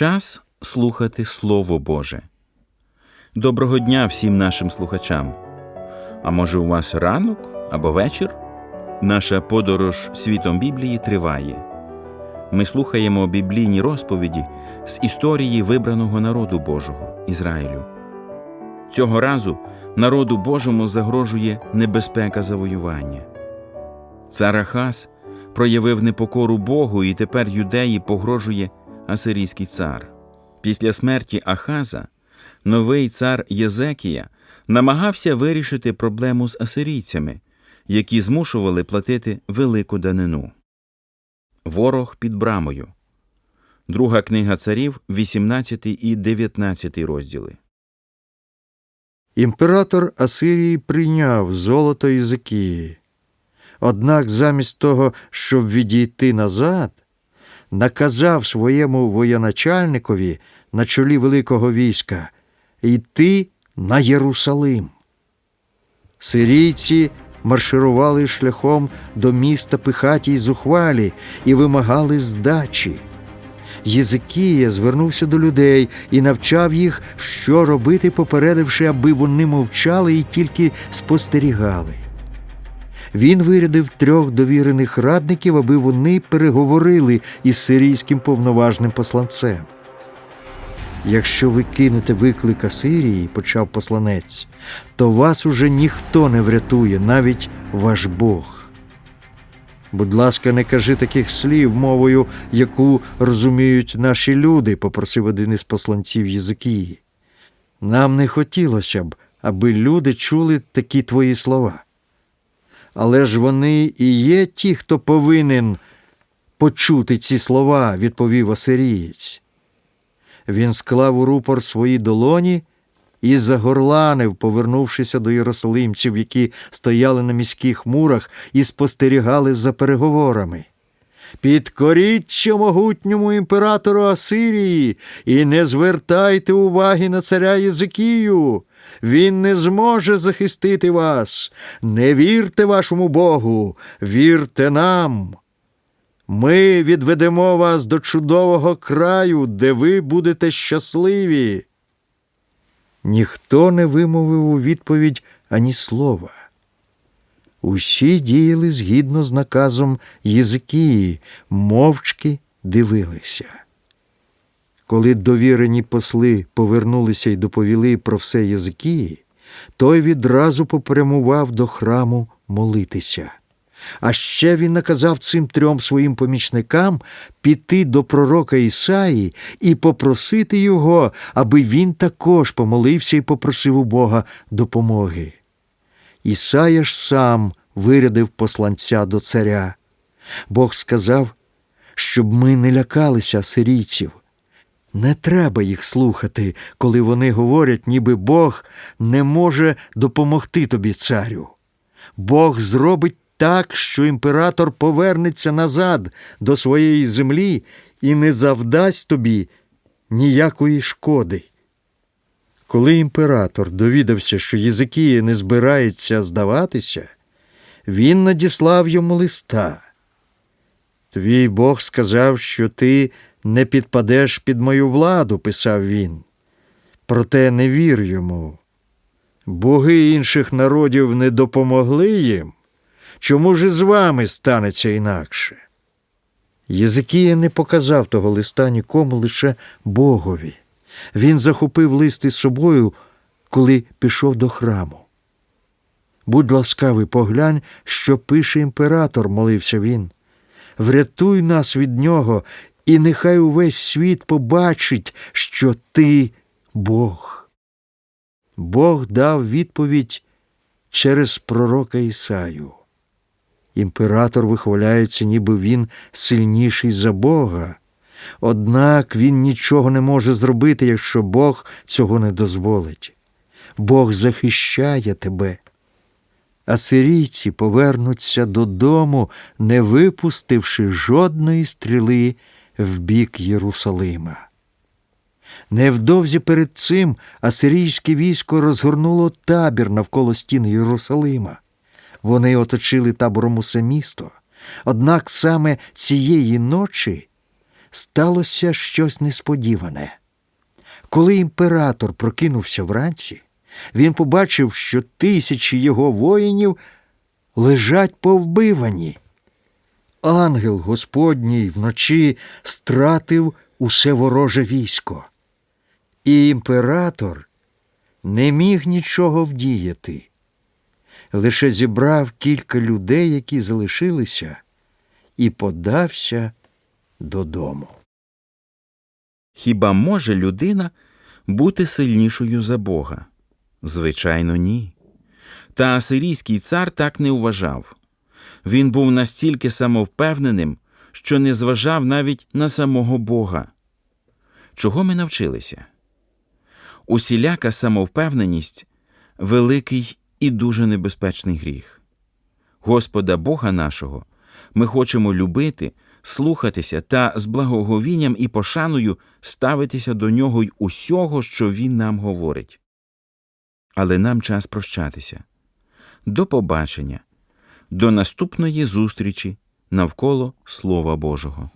Час слухати Слово Боже. Доброго дня всім нашим слухачам. А може, у вас ранок або вечір? Наша подорож світом Біблії триває. Ми слухаємо біблійні розповіді з історії вибраного народу Божого Ізраїлю. Цього разу народу Божому загрожує небезпека завоювання. Цар Ахаз проявив непокору Богу, і тепер юдеї погрожує асирійський цар. Після смерті Ахаза новий цар Єзекія намагався вирішити проблему з асирійцями, які змушували платити велику данину. Ворог під брамою. Друга книга царів, 18 і 19 розділи. Імператор Асирії прийняв золото Ізикії. Однак замість того, щоб відійти назад, наказав своєму воєначальникові на чолі великого війська йти на Єрусалим. Сирійці марширували шляхом до міста пихаті й зухвалі і вимагали здачі. Єзикія звернувся до людей і навчав їх, що робити, попередивши, аби вони мовчали і тільки спостерігали. Він вирядив трьох довірених радників, аби вони переговорили із сирійським повноважним посланцем. Якщо ви кинете виклик Асирії, почав посланець, то вас уже ніхто не врятує, навіть ваш Бог. Будь ласка, не кажи таких слів мовою, яку розуміють наші люди, попросив один із посланців Єзикії. Нам не хотілося б, аби люди чули такі твої слова. Але ж вони і є ті, хто повинен почути ці слова, відповів осирієць. Він склав у рупор свої долоні і загорланив, повернувшися до єрусалимців, які стояли на міських мурах і спостерігали за переговорами. Підкоріться могутньому імператору Асирії і не звертайте уваги на царя Єзикію. Він не зможе захистити вас. Не вірте вашому Богу, вірте нам. Ми відведемо вас до чудового краю, де ви будете щасливі. Ніхто не вимовив у відповідь ані слова. Усі діяли згідно з наказом Єзикії, мовчки дивилися. Коли довірені посли повернулися й доповіли про все Єзикії, той відразу попрямував до храму молитися. А ще він наказав цим трьом своїм помічникам піти до пророка Ісаї і попросити його, аби він також помолився і попросив у Бога допомоги. Ісая ж сам вирядив посланця до царя. Бог сказав, щоб ми не лякалися сирійців. Не треба їх слухати, коли вони говорять, ніби Бог не може допомогти тобі, царю. Бог зробить так, що імператор повернеться назад до своєї землі і не завдасть тобі ніякої шкоди. Коли імператор довідався, що Єзикія не збирається здаватися, він надіслав йому листа. Твій Бог сказав, що ти не підпадеш під мою владу, писав він. Проте не вір йому. Боги інших народів не допомогли їм. Чому ж з вами станеться інакше? Єзикія не показав того листа нікому лише Богові. Він захопив лист із собою, коли пішов до храму. Будь ласкавий, поглянь, що пише імператор, молився він. Врятуй нас від нього, і нехай увесь світ побачить, що ти Бог. Бог дав відповідь через пророка Ісаю. Імператор вихваляється, ніби він сильніший за Бога. Однак він нічого не може зробити, якщо Бог цього не дозволить. Бог захищає тебе. Асирійці повернуться додому, не випустивши жодної стріли в бік Єрусалима. Невдовзі перед цим асирійське військо розгорнуло табір навколо стін Єрусалима. Вони оточили табором усе місто. Однак саме цієї ночі сталося щось несподіване. Коли імператор прокинувся вранці, він побачив, що тисячі його воїнів лежать повбивані. Ангел Господній вночі стратив усе вороже військо. І імператор не міг нічого вдіяти, лише зібрав кілька людей, які залишилися, і подався додому. Хіба може людина бути сильнішою за Бога? Звичайно, ні. Та асирійський цар так не вважав. Він був настільки самовпевненим, що не зважав навіть на самого Бога. Чого ми навчилися? Усіляка самовпевненість великий і дуже небезпечний гріх. Господа Бога нашого ми хочемо любити, слухатися та з благоговінням і пошаною ставитися до нього й усього, що Він нам говорить. Але нам час прощатися. До побачення, до наступної зустрічі навколо Слова Божого.